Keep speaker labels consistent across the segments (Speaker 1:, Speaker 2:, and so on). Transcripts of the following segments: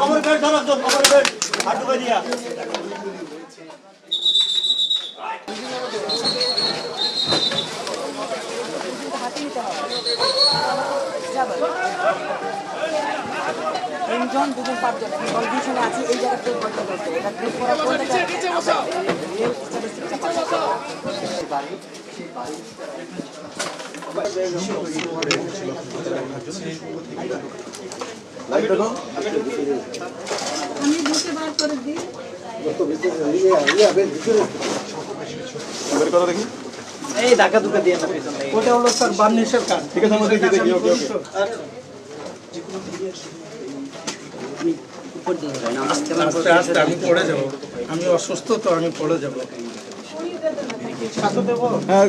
Speaker 1: কবর বেড ধরো তো কবর বেড হাত ঢুকে দিয়া।
Speaker 2: তিনজন দুজন পাঁচজন কন্ডিশনে আছি এই জায়গাতে বলতে বলতে এটা গ্রুপ করা বলতে
Speaker 3: আমি বার করে দিই
Speaker 4: বের করো দেখি
Speaker 1: এই ধাক্কা ধুকা দিয়ে না
Speaker 5: ওটা হলো স্যার বার্নিশের কাজ।
Speaker 4: ঠিক আছে আমরা দেখি দেখি ওকে ওকে।
Speaker 5: আস্তে আস্তে আমি পড়ে যাব। আমি অসুস্থ তো আমি পড়ে যাব।
Speaker 4: হ্যাঁ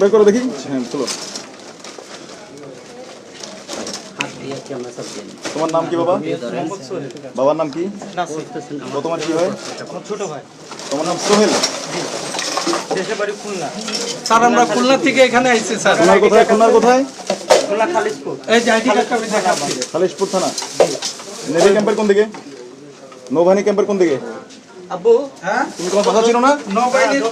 Speaker 4: বের করো দেখি। হ্যাঁ চলো। তোমার নাম কি বাবা? বাবার নাম কি? তোমার কি হয়?
Speaker 1: ছোট ভাই।
Speaker 4: তোমার নাম সোহেল?
Speaker 5: স্যার আমরা খুলনা থেকে এখানে আইছি স্যার।
Speaker 4: খুলনার কোথায়? খুলনার কোথায়?
Speaker 1: খুলনা খালিশপুর।
Speaker 5: এই যে আইডি কার্ডটা আমি দেখাচ্ছি।
Speaker 4: খালিশপুর থানা? নেভি ক্যাম্পের কোন দিকে? নৌবাহিনী ক্যাম্পের কোন দিকে?
Speaker 1: আব্বু?
Speaker 5: হ্যাঁ?
Speaker 4: তুমি তোমার ভাষা ছিল না?
Speaker 5: নৌবাহিনীর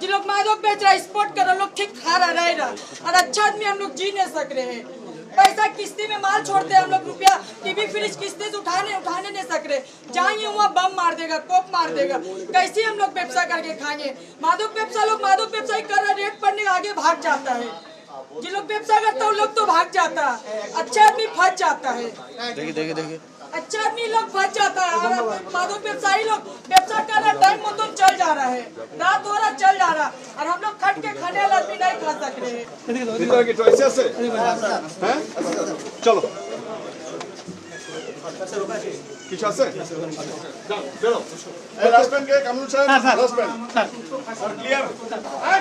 Speaker 2: जो लोग मादक बेच रहा है स्पोर्ट कर रहा लोग ठीक खा रहा रह रहा और अच्छा आदमी हम लोग जी नहीं सक रहे हैं। पैसा किस्ती में माल छोड़ते हैं हम लोग रुपया टीवी फ्रिज किस्ती से तो उठाने उठाने नहीं सक रहे। जाएँगे वहाँ बम मार देगा कोप मार देगा। कैसे हम लोग व्यवसाय करके खाएँगे? माधव व्यवसाय लोग माधव व्यवसाय कर रहे रेट पड़ने आगे भाग जाता है। जिन लोग व्यवसाय करता उन लोग तो भाग जाता है। अच्छा आदमी फंस जाता है।
Speaker 4: देखिए देखिए देखिए।
Speaker 2: अच्छा आदमी लोग फंस जाता है। माधव व्यवसायी लोग व्यवसाय कर रहे टाइम मतलब चल जा रहा है। रात हो रहा चल जा रहा और हम लोग खट के खाने वाला आदमी नहीं खा सक रहे हैं
Speaker 4: ভিতরে কি টয়সে আছে হ্যাঁ চলো কিছু আছে যাও বেরো এই লাস্টম্যান কে কামরুল সাহেব লাস্টম্যান ক্লিয়ার
Speaker 1: এই